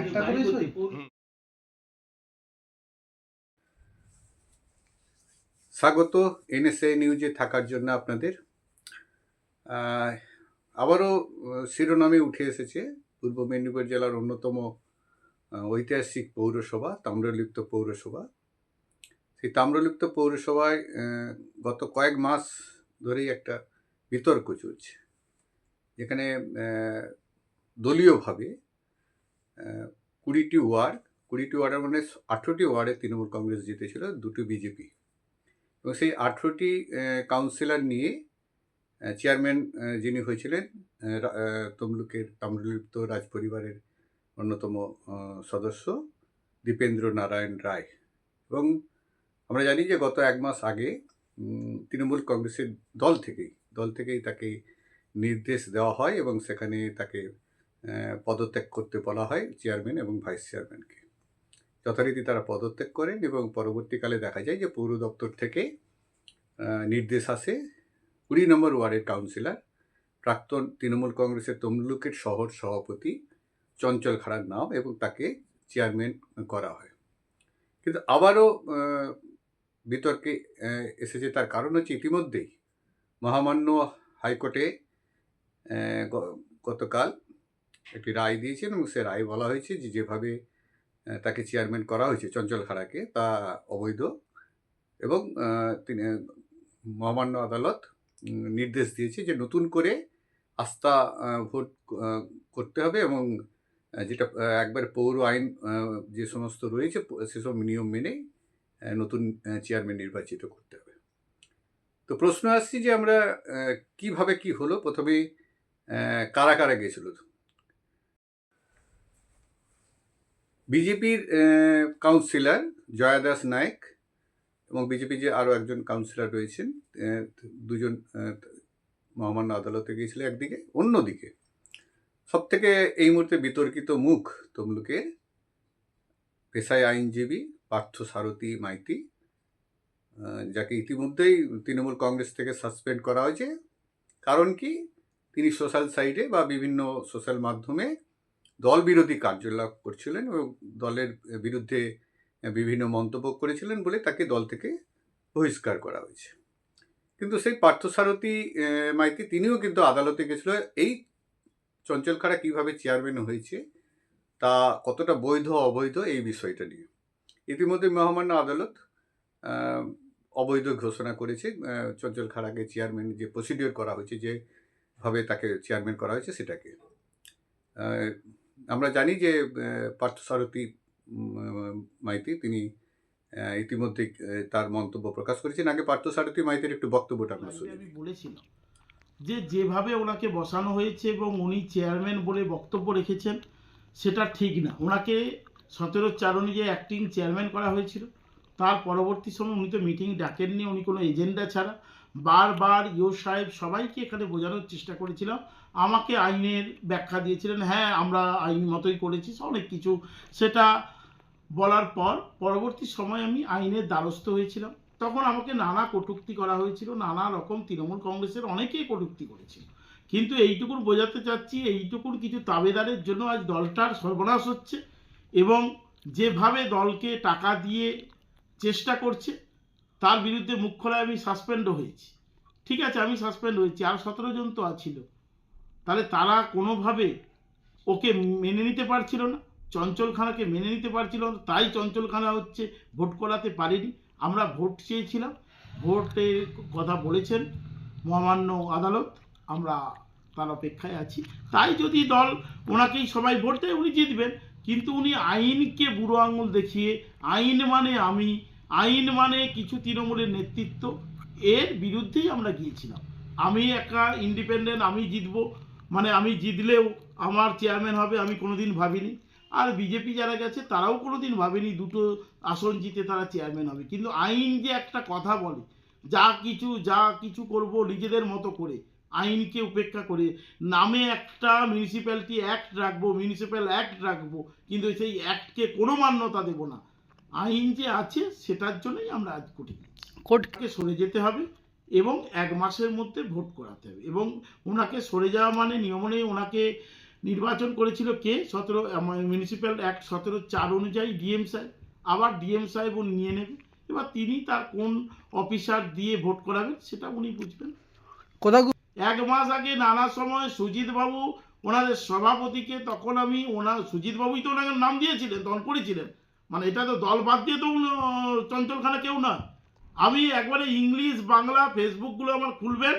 একটা করেই সই? স্বাগত এনএসএ নিউজে থাকার জন্য আপনাদের। আবারও শিরোনামে উঠে এসেছে পূর্ব মেদিনীপুর জেলার অন্যতম ঐতিহাসিক পৌরসভা, তাম্রলিপ্ত পৌরসভা। সেই তাম্রলিপ্ত পৌরসভায় গত কয়েক মাস ধরেই একটা বিতর্ক চলছে। যেখানে দলীয়ভাবে কুড়িটি ওয়ার্ড কুড়িটি ওয়ার্ডের মানে আঠেরোটি ওয়ার্ডে তৃণমূল কংগ্রেস জিতেছিল, দুটি বিজেপি। এবং সেই আঠেরোটি কাউন্সিলর নিয়ে চেয়ারম্যান যিনি হয়েছিলেন তমলুকের তাম্রলিপ্ত রাজ পরিবারের অন্যতম সদস্য দীপেন্দ্র নারায়ণ রায়। এবং আমরা জানি যে গত এক মাস আগে তৃণমূল কংগ্রেসের দল থেকেই দল থেকেই তাকে নির্দেশ দেওয়া হয় এবং সেখানে তাকে পদত্যাগ করতে বলা হয় চেয়ারম্যান এবং ভাইস চেয়ারম্যানকে। যথারীতি তারা পদত্যাগ করেন এবং পরবর্তীকালে দেখা যায় যে পৌর দপ্তর থেকে নির্দেশ আসে কুড়ি নম্বর ওয়ার্ডের কাউন্সিলর, প্রাক্তন তৃণমূল কংগ্রেসের তমলুকের শহর সভাপতি চঞ্চল খাড়ার নাম এবং তাকে চেয়ারম্যান করা হয়। কিন্তু আবারও বিতর্কে এসেছে তার কারণ হচ্ছে ইতিমধ্যেই মহামান্য হাইকোর্টে গতকাল একটি রায় দিয়েছেন এবং সে রায় বলা হয়েছে যে যেভাবে তাকে চেয়ারম্যান করা হয়েছে চঞ্চল খাড়াকে, তা অবৈধ এবং তিনি মহামান্য আদালত নির্দেশ দিয়েছে যে নতুন করে আস্থা ভোট করতে হবে এবং যেটা একবার পৌর আইন যে সমস্ত রয়েছে সেসব নিয়ম মেনে নতুন চেয়ারম্যান নির্বাচিত করতে হবে। তো প্রশ্ন আসছি যে আমরা কীভাবে কি হলো? প্রথমে কারা কারা গেছিল? বিজেপির কাউন্সিলর জয়া দাস নায়েক এবং বিজেপি যে আরও একজন কাউন্সিলর রয়েছেন দুজন মহামান্য আদালতে গিয়েছিল একদিকে, অন্যদিকে। সব থেকে এই মুহূর্তে বিতর্কিত মুখ তমলুকের পেশায় আইনজীবী পার্থ সারথী মাইতি যাকে ইতিমধ্যেই তৃণমূল কংগ্রেস থেকে সাসপেন্ড করা হয়েছে। কারণ কি? তিনি সোশ্যাল সাইটে বা বিভিন্ন সোশ্যাল মাধ্যমে দল বিরোধী কার্যকলাপ করছিলেন এবং দলের বিরুদ্ধে বিভিন্ন মন্তব্য করেছিলেন বলে তাকে দল থেকে বহিষ্কার করা হয়েছে। কিন্তু সেই পার্থসারথী মাইতি তিনিও কিন্তু আদালতে গেছিল। এই চঞ্চল খাড়া কীভাবে চেয়ারম্যান হয়েছে, তা কতটা বৈধ, অবৈধ, এই বিষয়টা নিয়ে। ইতিমধ্যে মহামান্য আদালত অবৈধ ঘোষণা করেছে চঞ্চল খাড়াকে চেয়ারম্যান যে প্রসিডিওর করা হয়েছে, যেভাবে তাকে চেয়ারম্যান করা হয়েছে, সেটাকে। আমরা জানি যে পার্থসারথী মাইতি তিনি ইতিমধ্যে তার মন্তব্য প্রকাশ করেছেন। আগে পার্থসারথী মাইতির একটু বক্তব্যটা আমরা শুনি। আমি বলেছিলাম যে যেভাবে ওনাকে বসানো হয়েছে এবং উনি চেয়ারম্যান বলে বক্তব্য রেখেছেন সেটা ঠিক না। ওনাকে সতেরো চার অনুযায়ী অ্যাক্টিং চেয়ারম্যান করা হয়েছিল। তার পরবর্তী সময় উনি তো মিটিং ডাকেননি উনি কোনো এজেন্ডা ছাড়া। বারবার ইও সাহেব সবাইকে এখানে বোঝানোর চেষ্টা করেছিলাম। আমাকে আইনের ব্যাখ্যা দিয়েছিলেন হ্যাঁ আমরা আইন মতোই করেছি, অনেক কিছু। সেটা বলার পর পরবর্তী সময় আমি আইনের দ্বারস্থ হয়েছিলাম। তখন আমাকে নানা কটূক্তি করা হয়েছিল, নানা রকম তৃণমূল কংগ্রেসের অনেকেই কটূক্তি করেছিল। কিন্তু এইটুকুন বোঝাতে চাচ্ছি, এইটুকুন কিছু তাবেদারের জন্য আজ দলটার সর্বনাশ হচ্ছে এবং যেভাবে দলকে টাকা দিয়ে চেষ্টা করছে, তার বিরুদ্ধে মুখ খোলায় আমি সাসপেন্ডও হয়েছি। ঠিক আছে, আমি সাসপেন্ড হয়েছি, আর সতেরো জন তো আছিল। তাহলে তারা কোনোভাবে ওকে মেনে নিতে পারছিল না। চঞ্চলখানাকে মেনে নিতে পারছিল না। তাই চঞ্চলখানা হচ্ছে ভোট করাতে পারেনি। আমরা ভোট চেয়েছিলাম। ভোটের কথা বলেছেন মহামান্য আদালত। আমরা তার অপেক্ষায় আছি। তাই যদি দল ওনাকেই সবাই ভোট দেয়, উনি জিতবেন। কিন্তু উনি আইনকে বুড়ো আঙুল দেখিয়ে, আইন মানে আমি, আইন মানে কিছু তৃণমূলের নেতৃত্ব, এর বিরুদ্ধেই আমরা গিয়েছিলাম। আমি একা ইন্ডিপেন্ডেন্ট আমি জিতবো। মানে আমি জিতলেও আমার চেয়ারম্যান হবে আমি কোনোদিন ভাবিনি। আর বিজেপি যারা গেছে তারাও কোনোদিন ভাবেনি দুটো আসন জিতে তারা চেয়ারম্যান হবে। কিন্তু আইন যে একটা কথা বলে যা কিছু যা কিছু করব নিজেদের মতো করে আইনকে উপেক্ষা করে নামে একটা মিউনিসিপ্যালিটি অ্যাক্ট রাখব মিউনিসিপ্যাল অ্যাক্ট রাখব কিন্তু সেই অ্যাক্টকে কোনো মান্যতা দেব না। আইন যে আছে সেটার জন্যই আমরা আজ কোর্টে কোর্টকে সরে যেতে হবে। এবং এক মাসের মধ্যে ভোট করাতে হবে। এবং ওনাকে সরে যাওয়া মানে নিয়ম নেই ওনাকে নির্বাচন করেছিল কে? সতেরো মিউনিসিপ্যাল অ্যাক্ট সতেরো চার অনুযায়ী ডিএম সাহেব। আবার ডিএম সাহেব উনি নিয়ে নেবে। এবার তিনি তার কোন অফিসার দিয়ে ভোট করাবেন সেটা উনি বুঝবেন। কোথাও এক মাস আগে নানা সময় সুজিত বাবু ওনাদের সভাপতিকে তখন আমি ওনার সুজিত বাবুই তো ওনাকে নাম দিয়েছিলেন দল করেছিলেন। মানে এটা তো দল বাদ দিয়ে তো উনি, আহ, চঞ্চলখানা কেউ না আমি একবারে ইংলিশ বাংলা ফেসবুকগুলো আমার খুলবেন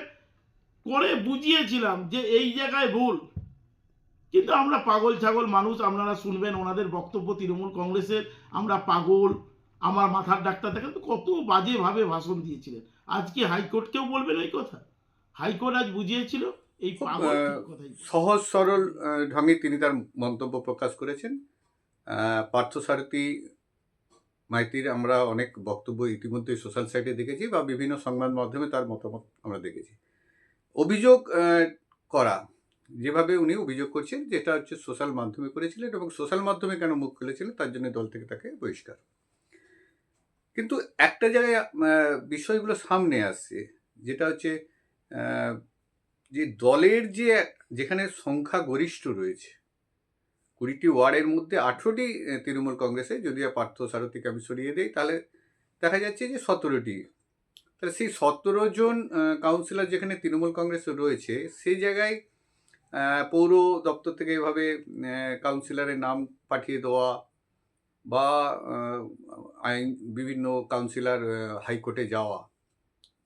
করে বুঝিয়েছিলাম যে এই জায়গায় ভুল। কিন্তু আমরা পাগল ছাগল মানুষ আপনারা শুনবেন ওনাদের বক্তব্য তৃণমূল কংগ্রেসের আমরা পাগল আমার মাথার ডাক্তার দেখেন তো কত বাজেভাবে ভাষণ দিয়েছিলেন। আজকে হাইকোর্টকেও বলবেন ওই কথা? হাইকোর্ট আজ বুঝিয়েছিল এই। সহজ সরল ঢঙে তিনি তার মন্তব্য প্রকাশ করেছেন। পার্থসারথী মাইতির আমরা অনেক বক্তব্য ইতিমধ্যে সোশ্যাল সাইটে দেখেছি বা বিভিন্ন সংবাদ মাধ্যমে তার মতামত আমরা দেখেছি। অভিযোগ করা, যেভাবে উনি অভিযোগ করছেন যেটা হচ্ছে সোশ্যাল মাধ্যমে করেছিলেন এবং সোশ্যাল মাধ্যমে কেন মুখ খুলেছিলেন তার জন্য দল থেকে তাকে বহিষ্কার। কিন্তু একটা জায়গায় বিষয়গুলো সামনে আসছে, যেটা হচ্ছে যে দলের যে যেখানে সংখ্যা গরিষ্ঠ রয়েছে কুড়িটি ওয়ার্ডের মধ্যে আঠেরোটি তৃণমূল কংগ্রেসে। যদি পার্থ সারথীকে আমি সরিয়ে দিই, তাহলে দেখা যাচ্ছে যে সতেরোটি। তাহলে সেই সতেরো জন কাউন্সিলর যেখানে তৃণমূল কংগ্রেস রয়েছে সেই জায়গায় পৌর দপ্তর থেকে এভাবে কাউন্সিলরের নাম পাঠিয়ে দেওয়া বা আইন, বিভিন্ন কাউন্সিলর হাইকোর্টে যাওয়া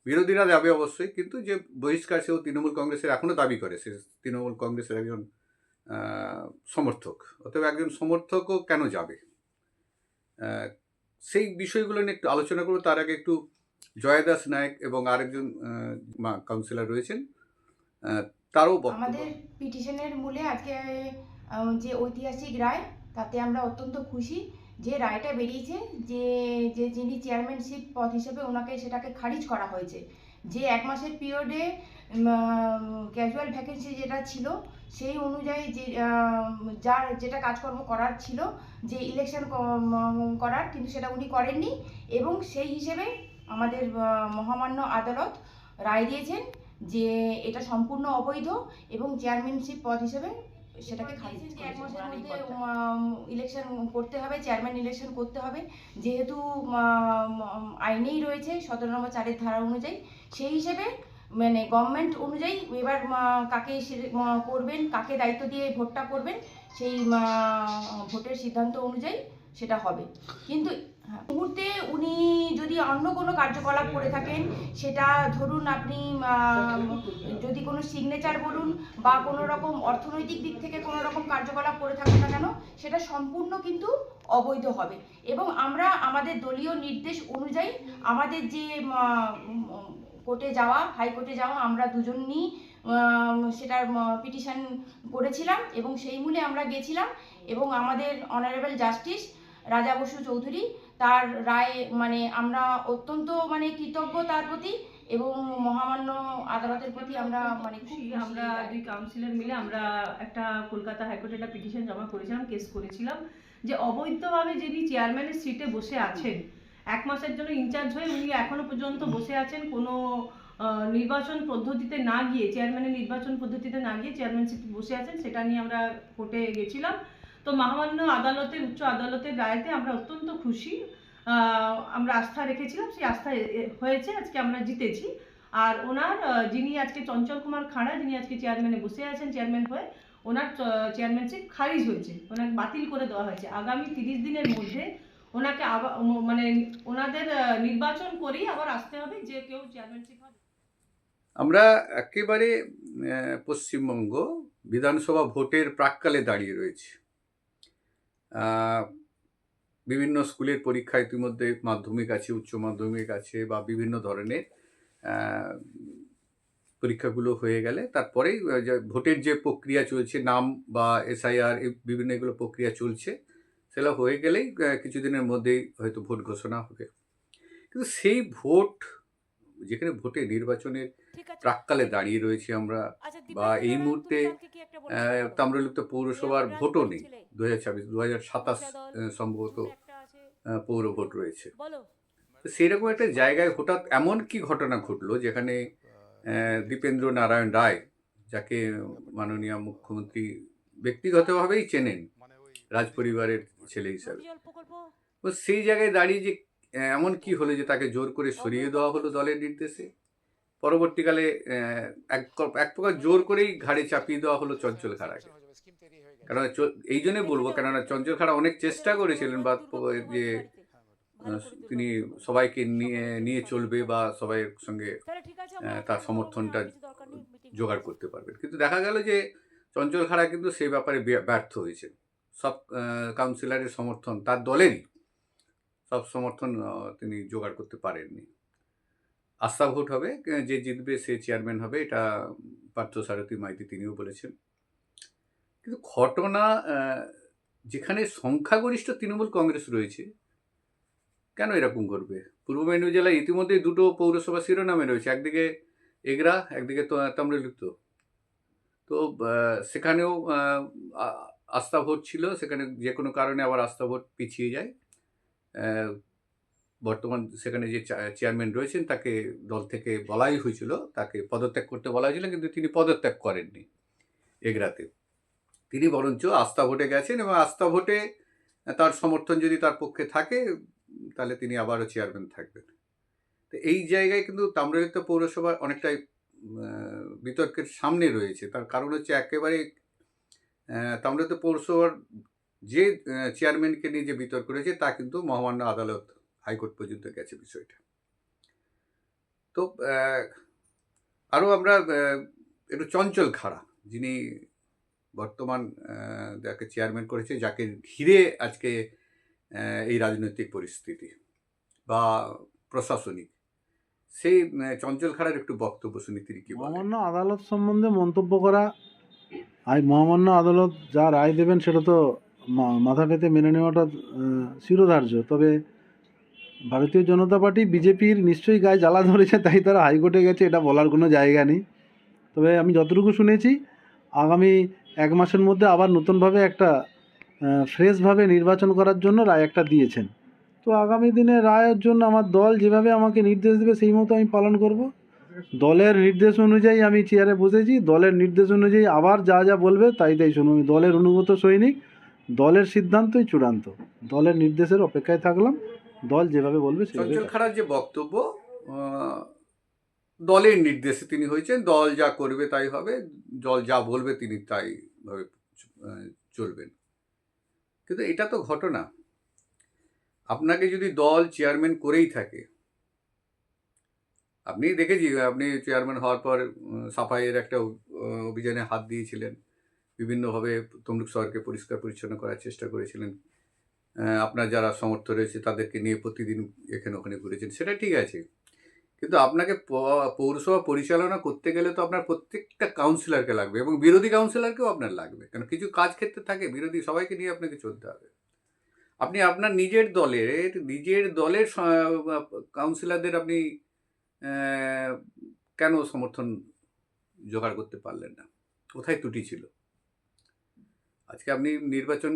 বিরোধীরা যাবে অবশ্যই, কিন্তু যে বহিষ্কার সেও তৃণমূল কংগ্রেসের এখনও দাবি করে। সে তৃণমূল কংগ্রেসের একজন সমর্থক। অতএব একজন সমর্থকও কেন যাবে? সেই বিষয়গুলো নিয়ে একটু আলোচনা করব। তার আগে একটু জয়দাস নায়ক এবং আরেকজন মা কাউন্সিলর রয়েছেন। তারও আমাদের পিটিশনের মূলে আজকে যে ঐতিহাসিক রায়, তাতে আমরা অত্যন্ত খুশি যে রায়টা বেরিয়েছে যে যে যিনি চেয়ারম্যানশিপ পদ হিসেবে ওনাকে সেটাকে খারিজ করা হয়েছে। যে এক মাসের পিরিয়ডে ক্যাজুয়াল ভ্যাকেন্সি যেটা ছিল সেই অনুযায়ী যে যার যেটা কাজকর্ম করার ছিল যে ইলেকশন করার কিন্তু সেটা উনি করেননি এবং সেই হিসেবে আমাদের মহামান্য আদালত রায় দিয়েছেন যে এটা সম্পূর্ণ অবৈধ এবং চেয়ারম্যানশিপ পদ হিসেবে সেটাকে খারিজ এক মাসের মধ্যে ইলেকশন করতে হবে চেয়ারম্যান ইলেকশন করতে হবে। যেহেতু আইনেই রয়েছে সতেরো নম্বর চারের ধারা অনুযায়ী। সেই হিসেবে মানে গভর্নমেন্ট অনুযায়ী এবার কাকে করবেন কাকে দায়িত্ব দিয়ে ভোটটা করবেন সেই ভোটের সিদ্ধান্ত অনুযায়ী সেটা হবে। কিন্তু হ্যাঁ, মুহূর্তে উনি যদি অন্য কোনো কার্যকলাপ করে থাকেন সেটা ধরুন আপনি যদি কোনো সিগনেচার বলুন বা কোনো রকম অর্থনৈতিক দিক থেকে কোনো রকম কার্যকলাপ করে থাকুন না কেন সেটা সম্পূর্ণ কিন্তু অবৈধ হবে। এবং আমরা আমাদের দলীয় নির্দেশ অনুযায়ী আমাদের যে কোর্টে যাওয়া হাইকোর্টে যাওয়া আমরা দুজনই সেটার পিটিশন করেছিলাম এবং সেই মূলে আমরা গেছিলাম এবং আমাদের অনারেবল জাস্টিস রাজা বসু চৌধুরী তার রায় মানে আমরা অত্যন্ত মানে কৃতজ্ঞ তার প্রতি এবং মহামান্য আদালতের প্রতি আমরা মানে খুশি আমরা। দুই কাউন্সিলর মিলে আমরা একটা কলকাতা হাইকোর্টে একটা পিটিশন জমা করেছিলাম কেস করেছিলাম যে অবৈধভাবে যিনি চেয়ারম্যানের সিটে বসে আছেন এক মাসের জন্য ইনচার্জ হয়ে উনি এখনও পর্যন্ত বসে আছেন। কোনো নির্বাচন পদ্ধতিতে না গিয়ে চেয়ারম্যানের নির্বাচন পদ্ধতিতে না গিয়ে চেয়ারম্যানশিপ বসে আছেন, সেটা নিয়ে আমরা কোর্টে গেছিলাম। তো মহামান্য আদালতের, উচ্চ আদালতের রায়তে আমরা অত্যন্ত খুশি। আমরা আস্থা রেখেছিলাম, সেই আস্থা হয়েছে, আজকে আমরা জিতেছি। আর ওনার যিনি আজকে চঞ্চল কুমার খাড়া, যিনি আজকে চেয়ারম্যানে বসে আছেন চেয়ারম্যান হয়ে, ওনার চেয়ারম্যানশিপ খারিজ হয়েছে, ওনাকে বাতিল করে দেওয়া হয়েছে। আগামী তিরিশ দিনের মধ্যে ওনাকে আবার মানে ওনাদের নির্বাচন করেই আবার আসতে হবে যে কেউ চেয়ারম্যানশিপ হবে। আমরা একেবারে পশ্চিমবঙ্গ বিধানসভা ভোটের প্রাককালে দাঁড়িয়ে রয়েছে। বিভিন্ন স্কুলের পরীক্ষা ইতিমধ্যে মাধ্যমিক আছে, উচ্চ মাধ্যমিক আছে বা বিভিন্ন ধরনের পরীক্ষাগুলো হয়ে গেলে তারপরেই ভোটের যে প্রক্রিয়া চলছে, নাম বা এসআইআর বিভিন্ন এগুলো প্রক্রিয়া চলছে। সেগুলো হয়ে গেলেই কিছুদিনের মধ্যেই হয়তো ভোট ঘোষণা হবে। কিন্তু সেই ভোট যেখানে ভোটে নির্বাচনের প্রাককালে দাঁড়িয়ে রয়েছি আমরা বা এই মুহূর্তে তাম্রলিপ্ত পৌরসভার ভোটও নেই। দু হাজার ছাব্বিশ দু হাজার সাতাশ সম্ভবত পৌর ভোট রয়েছে। তো সেরকম একটা জায়গায় হঠাৎ এমন কি ঘটনা ঘটলো যেখানে দীপেন্দ্র নারায়ণ রায় যাকে মাননীয় মুখ্যমন্ত্রী ব্যক্তিগতভাবেই চেনেন রাজ পরিবারের ছেলে হিসাবে। তো সেই জায়গায় দাঁড়িয়ে যে এমন কি হলো যে তাকে জোর করে সরিয়ে দেওয়া হলো দলের নির্দেশে? পরবর্তীকালে এক এক প্রকার জোর করেই ঘাড়ে চাপিয়ে দেওয়া হলো চঞ্চল খাড়াকে। কারণ এই জন্যই বলব কেননা চঞ্চল খাড়া অনেক চেষ্টা করেছিলেন বা যে তিনি সবাইকে নিয়ে নিয়ে চলবে বা সবাই সঙ্গে তার সমর্থনটা জোগাড় করতে পারবেন। কিন্তু দেখা গেল যে চঞ্চল খাড়া কিন্তু সেই ব্যাপারে ব্যর্থ হয়েছে সব কাউন্সিলরের সমর্থন, তার দলেরই সব সমর্থন তিনি জোগাড় করতে পারেননি। আস্থা ভোট হবে যে জিতবে সে চেয়ারম্যান হবে, এটা পার্থ সারথী মাইতি তিনিও বলেছেন। কিন্তু ঘটনা যেখানে সংখ্যাগরিষ্ঠ তৃণমূল কংগ্রেস রয়েছে, কেন এরকম করবে পূর্ব মেদিনীপুর জেলায় ইতিমধ্যেই দুটো পৌরসভা শিরোনামে রয়েছে, একদিকে এগরা, একদিকে তাম্রলিপ্ত। তো সেখানেও আস্থা ভোট ছিল, সেখানে যে কোনো কারণে আবার আস্থা ভোট পিছিয়ে যায়। বর্তমান সেখানে যে চেয়ারম্যান রয়েছেন, তাকে দল থেকে বলাই হয়েছিল, তাকে পদত্যাগ করতে বলা হয়েছিল, কিন্তু তিনি পদত্যাগ করেননি এগরাতে। তিনি বরঞ্চ আস্থা ভোটে গেছেন এবং আস্থা ভোটে তার সমর্থন যদি তার পক্ষে থাকে, তাহলে তিনি আবারও চেয়ারম্যান থাকবেন। তো এই জায়গায় কিন্তু তাম্রলিপ্ত পৌরসভা অনেকটাই বিতর্কের সামনে রয়েছে। তার কারণ হচ্ছে একেবারে আহ, তাম্রলিপ্ত পৌরসভার যে চেয়ারম্যানকে নিয়ে যে বিতর্ক রয়েছে তা কিন্তু মহামান্য আদালত হাইকোর্ট পর্যন্ত গেছে বিষয়টা। তো আরও আমরা একটু চঞ্চল খাড়া যিনি বর্তমান যাকে চেয়ারম্যান করেছে যাকে ঘিরে আজকে এই রাজনৈতিক পরিস্থিতি বা প্রশাসনিক সেই চঞ্চল খাড়ার একটু বক্তব্য শুনি তিনি কি আদালত সম্বন্ধে মন্তব্য করা আই মহামান্য আদালত যা রায় দেবেন সেটা তো মাথা পেতে মেনে নেওয়াটা শিরোধার্য। তবে ভারতীয় জনতা পার্টি বিজেপির নিশ্চয়ই গায়ে জ্বালা ধরেছে, তাই তারা হাইকোর্টে গেছে, এটা বলার কোনো জায়গা নেই। তবে আমি যতটুকু শুনেছি, আগামী এক মাসের মধ্যে আবার নতুনভাবে একটা ফ্রেশভাবে নির্বাচন করার জন্য রায় একটা দিয়েছেন। তো আগামী দিনে রায়ের জন্য আমার দল যেভাবে আমাকে নির্দেশ দেবে, সেই মতো আমি পালন করব। দলের নির্দেশ অনুযায়ী আমি চেয়ারে বসেছি। দলের নির্দেশ অনুযায়ী আবার যা যা বলবে তাই তাই শুনুন। আমি দলের অনুগত সৈনিক দলের সিদ্ধান্তই চূড়ান্ত। দলের নির্দেশের অপেক্ষায় থাকলাম। দল যেভাবে বলবে সেভাবে চঞ্চল খাড়ার যে বক্তব্য দলের নির্দেশে তিনি হয়েছেন দল যা করবে তাই হবে দল যা বলবে তিনি তাই ভাবে চলবেন। কিন্তু এটা তো ঘটনা। আপনাকে যদি দল চেয়ারম্যান করেই থাকে আপনি দেখেছি, আপনি চেয়ারম্যান হওয়ার পর সাফাইয়ের একটা অভিযানে হাত দিয়েছিলেন। বিভিন্নভাবে তমলুক শহরকে পরিষ্কার পরিচ্ছন্ন করার চেষ্টা করেছিলেন। আপনার যারা সমর্থ রয়েছে, তাদেরকে নিয়ে প্রতিদিন এখানে ওখানে ঘুরেছেন, সেটা ঠিক আছে। কিন্তু আপনাকে পৌরসভা পরিচালনা করতে গেলে তো আপনার প্রত্যেকটা কাউন্সিলরকে লাগবে এবং বিরোধী কাউন্সিলরকেও আপনার লাগবে। কারণ কিছু কাজ ক্ষেত্রে থাকে, বিরোধী সবাইকে নিয়ে আপনাকে চলতে হবে। আপনি আপনার নিজের দলের নিজের দলের কাউন্সিলরদের আপনি কেন সমর্থন জোগাড় করতে পারলেন না? কোথায় ত্রুটি ছিল? আজকে আপনি নির্বাচন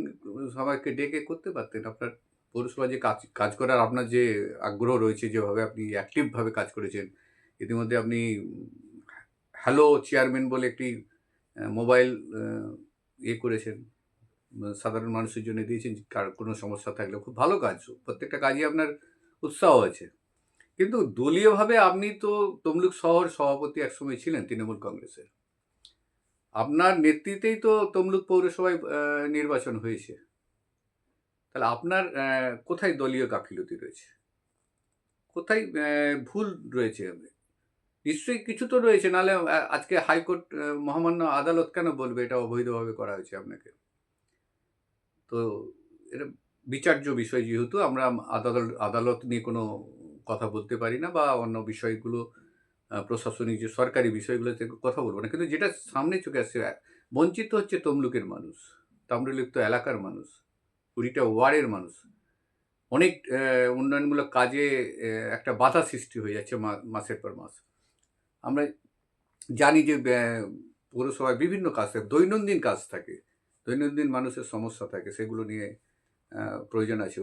সবাইকে ডেকে করতে পারতেন। আপনার পৌরসভা যে কাজ কাজ করার আপনার যে আগ্রহ রয়েছে, যেভাবে আপনি অ্যাক্টিভভাবে কাজ করেছেন, ইতিমধ্যে আপনি হ্যালো চেয়ারম্যান বলে একটি মোবাইল ইয়ে করেছেন। সাধারণ মানুষের জন্য দিয়েছেন, কার কোনো সমস্যা থাকলে। খুব ভালো কাজ। প্রত্যেকটা কাজই আপনার উৎসাহ আছে। কিন্তু দলীয়ভাবে আপনি তো তমলুক শহর সভাপতি একসময় ছিলেন তৃণমূল কংগ্রেসের। আপনার নেতৃত্বেই তো তমলুক পৌরসভায় নির্বাচন হয়েছে। তাহলে আপনার কোথায় দলীয় গাফিলতি রয়েছে? কোথায় ভুল রয়েছে? নিশ্চয়ই কিছু তো রয়েছে, নাহলে আজকে হাইকোর্ট মহামান্য আদালত কেন বলবে? এটা অবৈধভাবে করা হয়েছে আপনাকে। তো এটা বিচার্য বিষয়, যেহেতু আমরা আদালত আদালত নিয়ে কোনো কথা বলতে পারি না বা অন্য বিষয়গুলো প্রশাসনিক যে সরকারি বিষয়গুলো থেকে কথা বলব না। কিন্তু যেটা সামনে চোখে আসছে বঞ্চিত হচ্ছে তমলুকের মানুষ, তাম্রলিপ্ত এলাকার মানুষ, কুড়িটা ওয়ার্ডের মানুষ। অনেক উন্নয়নমূলক কাজে একটা বাধা সৃষ্টি হয়ে যাচ্ছে মাসের পর মাস। আমরা জানি যে পৌরসভায় বিভিন্ন কাজ থাকে, দৈনন্দিন কাজ থাকে, দৈনন্দিন মানুষের সমস্যা থাকে, সেগুলো নিয়ে প্রয়োজন আছে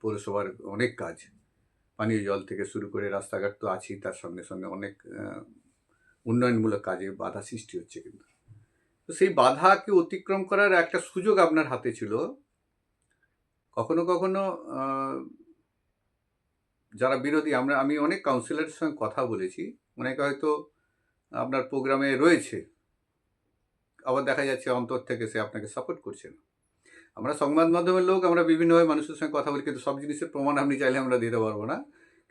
পৌরসভার অনেক কাজ। পানীয় জল থেকে শুরু করে রাস্তাঘাট তো আছেই, তার সঙ্গে সঙ্গে অনেক উন্নয়নমূলক কাজে বাধা সৃষ্টি হচ্ছে কিন্তু। তো সেই বাধাকে অতিক্রম করার একটা সুযোগ আপনার হাতে ছিল। কখনো কখনো যারা বিরোধী, আমরা, আমি অনেক কাউন্সিলরের সঙ্গে কথা বলেছি, অনেকে হয়তো আপনার প্রোগ্রামে রয়েছে, আবার দেখা যাচ্ছে অন্তর থেকে সে আপনাকে সাপোর্ট করছে না। আমরা সংবাদ মাধ্যমের লোক, আমরা বিভিন্নভাবে মানুষের সঙ্গে কথা বলি, কিন্তু সব জিনিসের প্রমাণ আপনি চাইলে আমরা দিতে পারব না।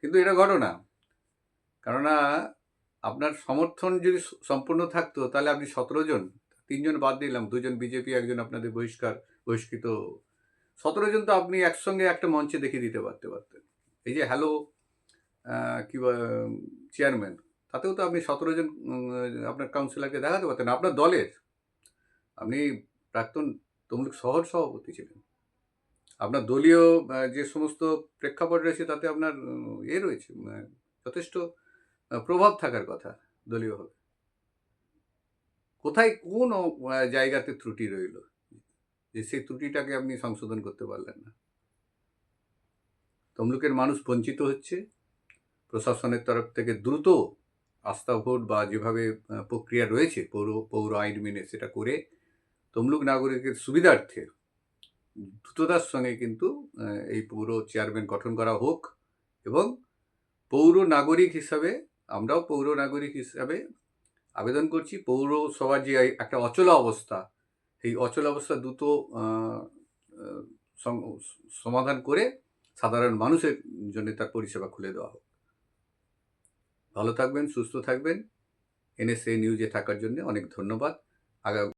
কিন্তু এটা ঘটনা। কেননা আপনার সমর্থন যদি সম্পূর্ণ থাকতো, তাহলে আপনি সতেরো জন, তিনজন বাদ দিলাম, দুজন বিজেপি, একজন আপনাদের বহিষ্কার, বহিষ্কৃত, সতেরো জন তো আপনি একসঙ্গে একটা মঞ্চে দেখিয়ে দিতে পারতে পারতেন। এই যে হ্যালো কি চেয়ারম্যান, তাতেও তো আপনি সতেরো জন আপনার কাউন্সিলরকে দেখাতে পারতেন, আপনার দলের। আপনি প্রাক্তন তমলুক শহর সভাপতি ছিলেন। আপনার দলীয় যে সমস্ত প্রেক্ষাপট রয়েছে তাতে আপনার এ রয়েছে যথেষ্ট প্রভাব থাকার কথা দলীয়ভাবে। কোথায় কোন জায়গাতে ত্রুটি রইল? যে সেই ত্রুটিটাকে আপনি সংশোধন করতে পারলেন না। তমলুকের মানুষ বঞ্চিত হচ্ছে, প্রশাসনের তরফ থেকে দ্রুত আস্থা ভোট বা যেভাবে প্রক্রিয়া রয়েছে, পৌর পৌর আইন মেনে সেটা করে তমলুক নাগরিকের সুবিধার্থে দ্রুততার সঙ্গে কিন্তু এই পৌর চেয়ারম্যান গঠন করা হোক এবং পৌর নাগরিক হিসাবে, আমরাও পৌর নাগরিক হিসাবে আবেদন করছি। পৌরসভার যে একটা অচলা অবস্থা, এই অচল অবস্থা দ্রুত সমাধান করে সাধারণ মানুষের জন্য তার পরিষেবা খুলে দেওয়া হোক। ভালো থাকবেন, সুস্থ থাকবেন। এনএসএ নিউজে থাকার জন্য অনেক ধন্যবাদ। আগামী